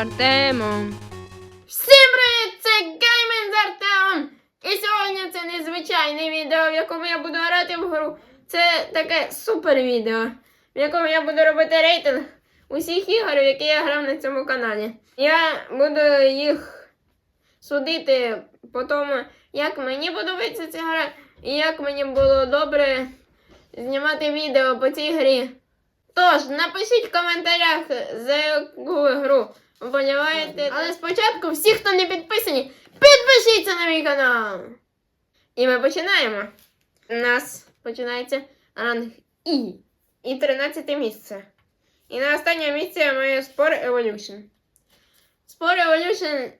Артемом. Всім привіт! Це Геймін з Артемом! І сьогодні це незвичайне відео, в якому я буду грати в гру. Це таке супер відео, в якому я буду робити рейтинг усіх ігор, які я грав на цьому каналі. Я буду їх судити по тому, як мені подобається ця гра, і як мені було добре знімати відео по цій грі. Тож, напишіть в коментарях, за яку гру ви. Але спочатку, всі, хто не підписані, підпишіться на мій канал. І ми починаємо. У нас починається ранг І. І 13 місце. І на останнє місце має Spore Evolution. Spore Evolution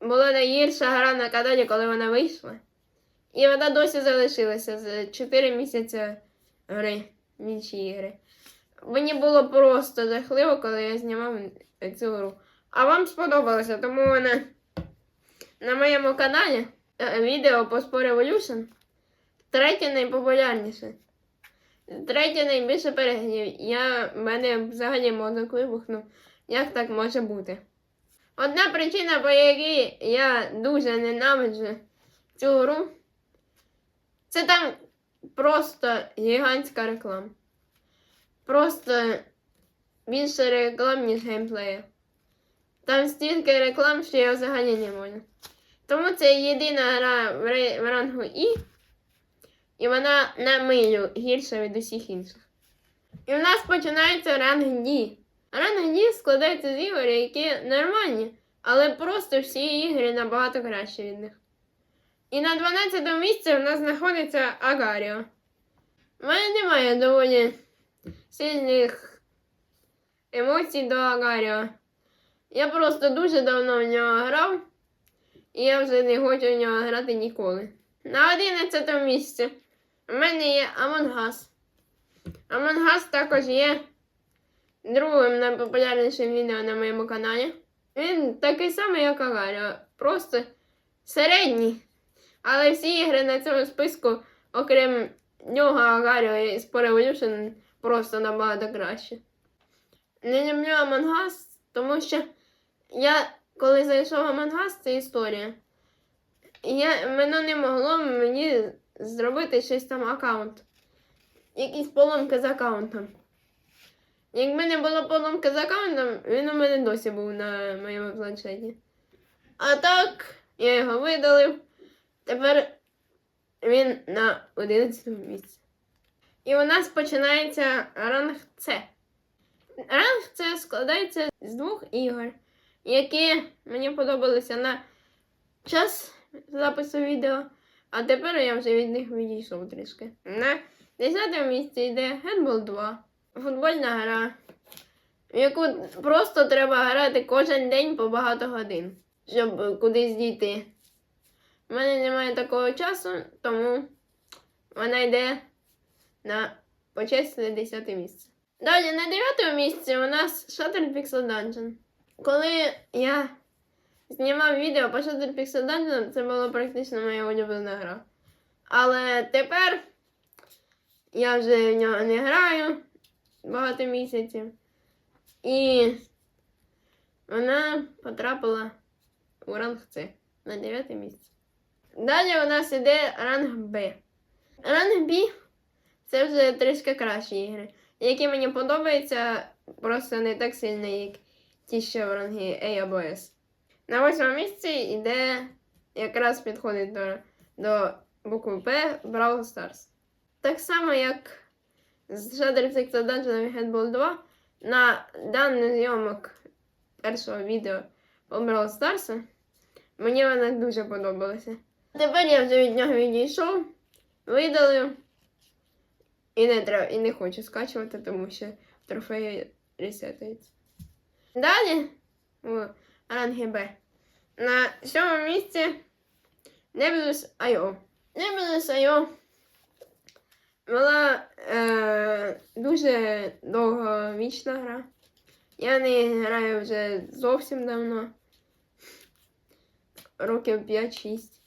була найгірша гра на каналі, коли вона вийшла. І вона досі залишилася з 4 місяці гри в інші ігри. Мені було просто жахливо, коли я знімав цю гру. А вам сподобалося, тому вона на моєму каналі е, відео по Spore Evolution третє найпопулярніше. Третє найбільше переглядів. Я в мене взагалі мозок вибухнув. Як так може бути? Одна причина, по якій я дуже ненавиджу цю гру, це там просто гігантська реклама. Просто більше реклам, ніж геймплею. Там стільки реклам, що я взагалі не можу. Тому це єдина гра в, рангу І, і вона на милю гірша від усіх інших. І в нас починається ранг Ді. Ранг Ді складається з ігор, які нормальні, але просто всі ігри набагато краще від них. І на 12 місці в нас знаходиться Агаріо. У мене немає доволі сильних емоцій до Агаріо. Я просто дуже давно в нього грав, і я вже не хочу в нього грати ніколи. На 11 місці у мене є. Among Us також є другим найпопулярнішим відео на моєму каналі. Він такий самий, як Агаріо, просто середній. Але всі ігри на цьому списку, окрім нього, Агаріо і Spore Evolution, просто набагато краще. Не люблю Among Us, тому що я, коли зайшов в Among Us, це історія. Я, воно не могло мені зробити щось там аккаунт. Якісь поломки з аккаунтом. Якби не було поломки з аккаунтом, він у мене досі був на моєму планшеті. А так, я його видалив. Тепер він на 11 місці. І у нас починається ранг С. Ранг С складається з двох ігор, які мені подобалися на час запису відео, а тепер я вже від них відійшов трішки. На 10 місці йде Handball 2. Футбольна гра, в яку просто треба грати кожен день по багато годин, щоб кудись дійти. У мене немає такого часу, тому вона йде на почесне 10 місце. Далі на 9 місці у нас Shutter Pixel Dungeon. Коли я знімав відео по Shutter Pixel Dungeon, це була практично моя улюблена гра. Але тепер я вже в нього не граю багато місяців. І вона потрапила у ранг С на 9 місце. Далі у нас іде ранг Б. Ранг Б це вже трішки кращі ігри, які мені подобаються, просто не так сильно, як ті, що в рангі A або S. На восьмому місці йде якраз підходить до, до букви П Brawl Stars. Так само, як з Shadow Six Dungeon і Handball 2, на даний зйомок першого відео по Brawl Stars мені вона дуже подобалася. Тепер я вже від нього відійшов, видалив. І не треба, і не хочу скачувати, тому що трофеї ресетуються. Далі в рангі Б. На сьомому місці Nebulous IO. Nebulous IO була е, дуже довговічна гра. Я не граю вже зовсім давно. Років 5-6.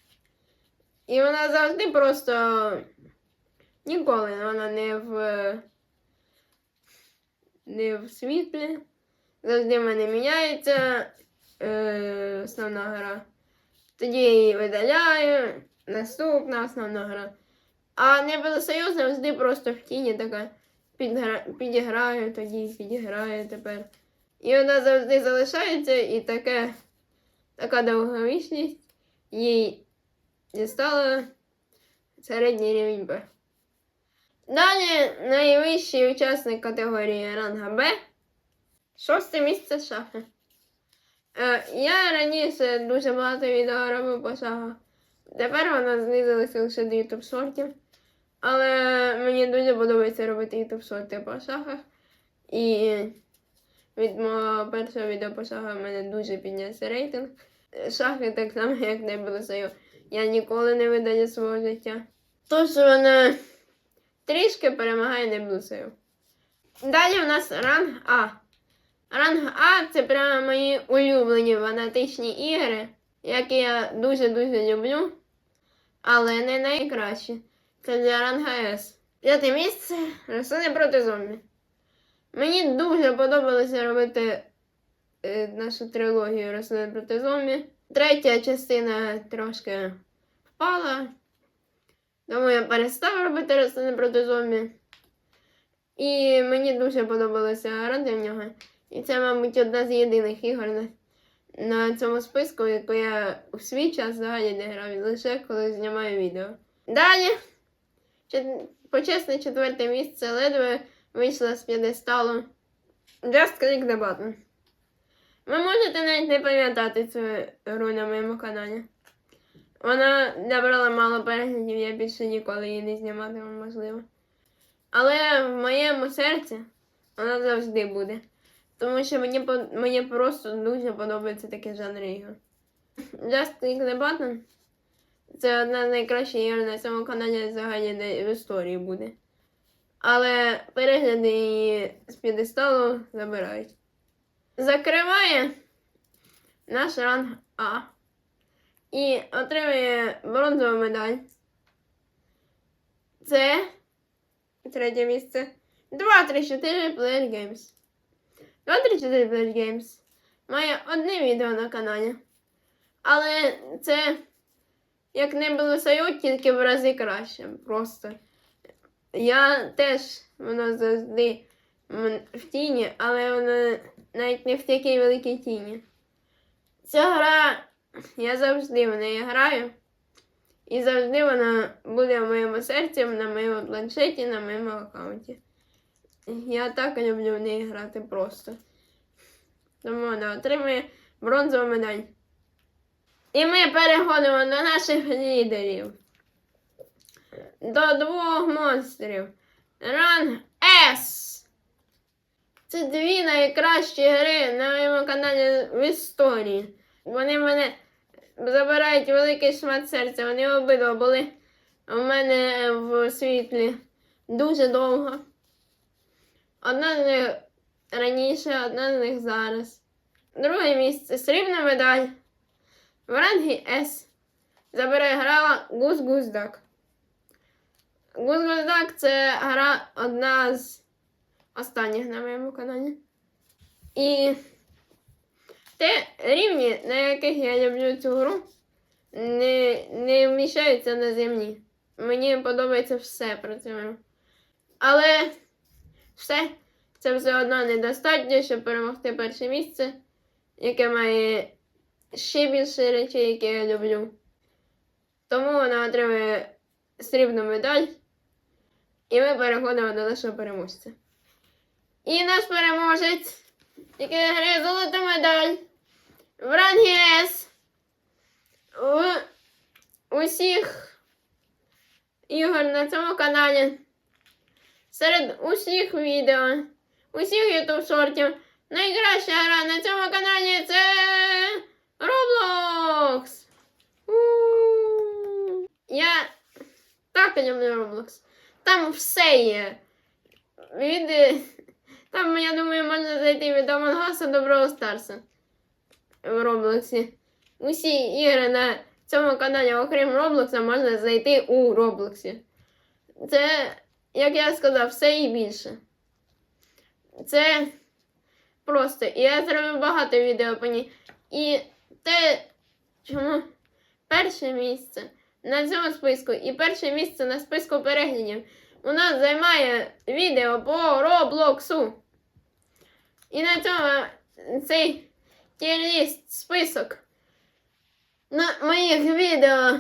І вона завжди просто ніколи вона не в не в світлі. Завжди в мене міняється е, основна гра. Тоді я її видаляю, наступна основна гра. А Небезосоюз завжди просто в тіні така підгра... підіграю, тоді підіграю тепер. І вона завжди залишається, і таке, така довговічність їй дістала середній рівень Б. Далі найвищий учасник категорії ранга Б. Шосте місце шахи. Е, я раніше дуже багато відео робив по шахах. Тепер воно знизилося лише до YouTube шортів. Але мені дуже подобається робити YouTube шорти по шахах. І від мого першого відео по шахах в мене дуже піднявся рейтинг. Шахи так само, як не. Я ніколи не видаю свого життя. Тож вона трішки перемагає Неблусею. Далі у нас ранг А. Ранг А це прямо мої улюблені фанатичні ігри, які я дуже-дуже люблю, але не найкращі. Це для ранга С. П'яте місце рослини проти зомбі. Мені дуже подобалося робити е, нашу трилогію рослини проти зомбі. Третя частина трошки впала. Тому я перестав робити рослини проти зомбі. І мені дуже подобалося грати в нього. І це, мабуть, одна з єдиних ігор на, на цьому списку, яку я у свій час взагалі не грав, лише коли знімаю відео. Далі, чет- почесне четверте місце ледве вийшла з п'єдесталу. Just Click the Button. Ви можете навіть не пам'ятати цю гру на моєму каналі. Вона набрала мало переглядів, я більше ніколи її не зніматиму, можливо. Але в моєму серці вона завжди буде. Тому що мені, мені просто дуже подобається таке жанр ігор. Just Click the Button це одна з найкращих ігор на цьому каналі взагалі в історії буде. Але перегляди її з підесталу забирають. Закриває наш ранг А і отримує бронзову медаль. Це третє місце. 2, 3, 4 Player Games. 2, 3, 4 Player Games має одне відео на каналі. Але це як не було Союз, тільки в рази краще. Просто. Я теж воно завжди в тіні, але воно навіть не в такій великій тіні. Ця гра, я завжди в неї граю. І завжди вона буде в моєму серці, на моєму планшеті, на моєму аккаунті. Я так люблю в неї грати просто. Тому вона отримує бронзову медаль. І ми переходимо до наших лідерів. До двох монстрів. Ранг С. Це дві найкращі гри на моєму каналі в історії. Вони мене забирають великий шмат серця. Вони обидва були у мене в світлі дуже довго. Одна з них раніше, одна з них зараз. Друге місце срібна медаль. В рангі С забирає гра Гус Гуздак. Гуздак це гра одна з останніх на моєму каналі. І те рівні, на яких я люблю цю гру, не, не вміщаються на землі. Мені подобається все про цю гру. Але все це все одно недостатньо, щоб перемогти перше місце, яке має ще більше речей, які я люблю. Тому вона отримує срібну медаль. І ми переходимо до нашого переможця. І наш переможець, який грає золоту медаль в рангі С в усіх ігор на цьому каналі. Серед усіх відео, усіх ютуб шортів. Найкраща гра на цьому каналі це Roblox. Я так люблю Roblox. Там все є. Від... Там, я думаю, можна зайти від Among Us до Brawl Stars в Роблоксі. Усі ігри на цьому каналі, окрім Роблокса, можна знайти у Роблоксі. Це, як я сказав, все і більше. це просто. І я зробив багато відео по ній. І те, чому перше місце на цьому списку і перше місце на списку переглядів у нас займає відео по Роблоксу. І на цьому цей тірліст список на моїх відео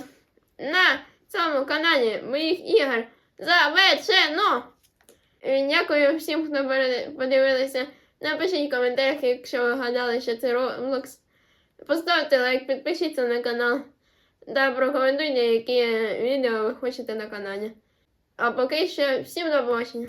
на цьому каналі моїх ігор завершено. Е, Дякую всім, хто подивилися. Напишіть в коментарях, якщо ви гадали, що це Roblox. Поставте лайк, підпишіться на канал та прокоментуйте, які відео ви хочете на каналі. А поки що всім до побачення.